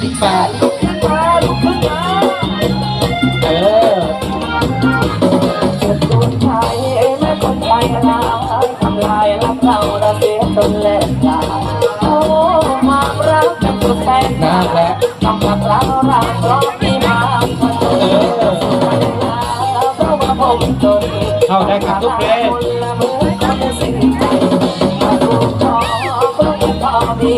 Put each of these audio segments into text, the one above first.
สิบบาทมาลุกขึ้นมาเออโดนใจแม่คนใจร้ายทำลายรักเราเราเสียจนแหลกลาโอ้มารักกันสุดแสนนั่นแหละต้องรักเรารักร้องที่มาเพเออราะว่าผมจนเข้าได้ครับทุกเพลงละมือคนสิ้นใจมาดูขอเพราะพอมี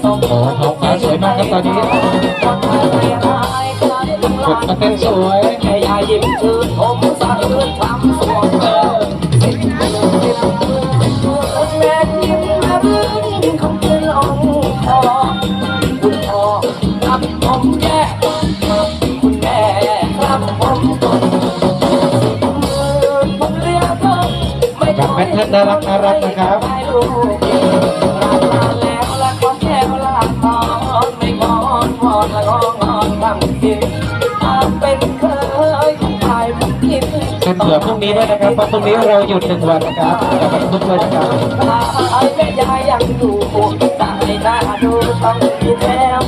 ไว้ไม่สมโอ้ท้องฟ้าสวยมากครับตอนนี้กดมาเต้นสวยแค่ยายิ้มชื่นผมสะอื้นทำสวงเออสิบมือสิบมือสิบมือแม่ยิ้มระรื่นคงจะลงคอคุณพ่อครับผมแย่คุณแม่ครับผมตนผมเรียกเธอไม่กับแพทเทิร์นน่ารักน่ารักนะครับ เผื่อพรุ่งนี้ด้วยนะครับเพราะพรุ่งนี้เราหยุดหนึ่งวันนะครับอย่าไปทุกเลยนะครับไอ้แม่ยายยังอยู่ใจหน้าดูต้องมีแล้ว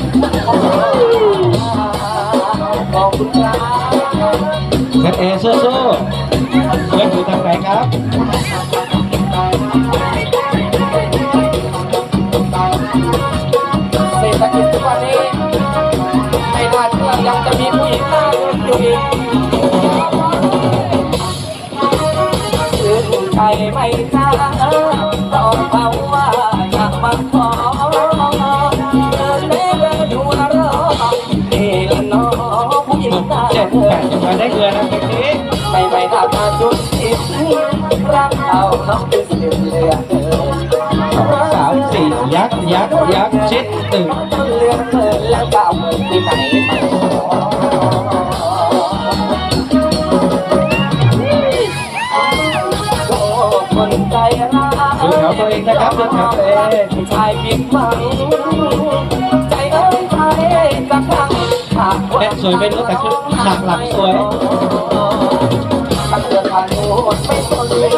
ขอบคุณครับแพทเอสู้ๆเล่นอยู่ทางไหนครับเศรษฐกิจทุกวันนี้ไม่น่าเชื่อยังจะมีผู้หญิงหน้าเงินอยู่อีก จไม่ช้าต้องเผาว่าจะมาขอเดินเล่นอยู่นะรอนี่ลน้อผู้หญิงหน้าเจ็ดเงิแปดนจะมาได้เงินนะเพลงนี้ไม่ไม่ทำมาจุดสิบรักเอาน้องเป็นสิบเลือเกินสองสามสี่ยักยักยักษ์ชิดหนึ่งต้งเลือกเกินแล้วจะเอาเงินที่ไหนไป ตัวเองนะครับดูแถวตัวเองผู้ชายผิดหวังใจเอ้ยใจสักครั้งหากแพทสวยไม่รู้แต่คือฉากหลังสวยตั้งเดือนผ่านโน้นไม่สนเลย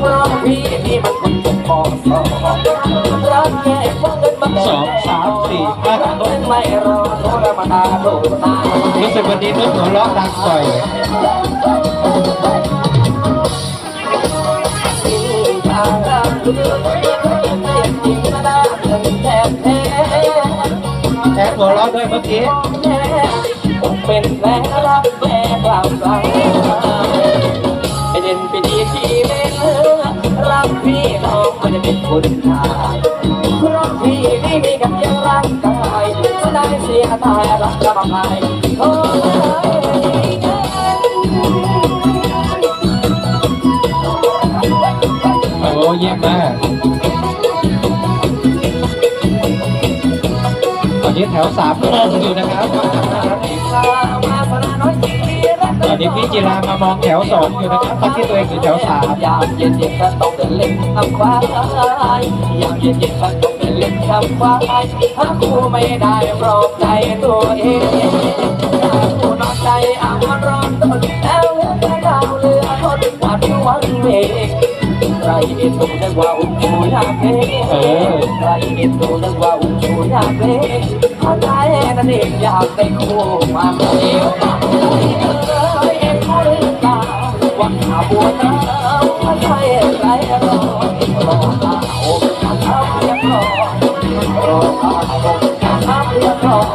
เพราะพี่นี่มันคนจะพอสองรักแค่พวกเงินมาสองสามสี่ห้าหกไม่รอโทรมาตาโทรตารู้สึกวันนี้นุ๊กหัวเราะดังบ่อย แทบแท้อดหัวเราะด้วยเมื่อกี้เป็นแม่รักแม่กล่าวกลางไปเด่นไปดีที่ไม่เล่นรักพี่น้องมันจะเป็นคนชายเพราะพี่นี่มีกับยังร่างกายจะได้เสียตายรักจะมาพาย อ้ยโอ้เยี่ยมมากตอนนี้แถวสามก็มองอยู่นะครับตอนนี้พี่จิรามามองแถวสองอยู่นะครับทั้งที่ตัวเองอยู่แถวสามยามเย็นเย็นก็ต้องเดินเล่นทำควายยามเย็นเย็นก็ต้องเดินเล่นทำควายถ้าคู่ไม่ได้ปลอบใจตัวเองถ้าคู่นอนใจอ่าวรอนตนแล้วเลือดาวเรือทนหวัดวันเวกใครเอ็นดูนึกว่าอุ้มชูยาเพใคร เอ็นดูนึกว่าอุจูยาเพถ้าได้นั่นเองอยากได้คู่มาเดียวเอ้ยเอ็นคู่หรือเปล่าวันหาบัวน้ำถ้าใครไรรอรอตาโอ้ทำเรียบร้อยรอาโอ้ทำเรียบร้อย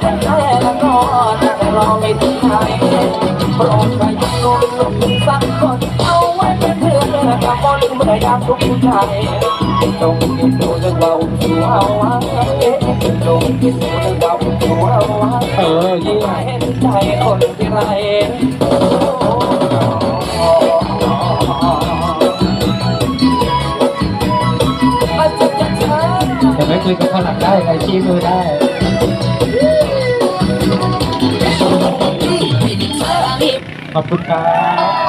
แต่แค่ละก็นั่งรอไม่ถึงไหนโปรดไปยุ่งลุ่มสักคน บบนเมื่อยามทุกข์ใจจงคิดดูเรื่องว่าอุ่นชูเอาไว้จงคิดดูเรื่องว่าดูเอาไว้เออยี่ยมเห็นใจคนที่ไรเดี๋ยวไม่คุยกับฝรั่งได้ใครชี้มือได้ขอบคุณครับ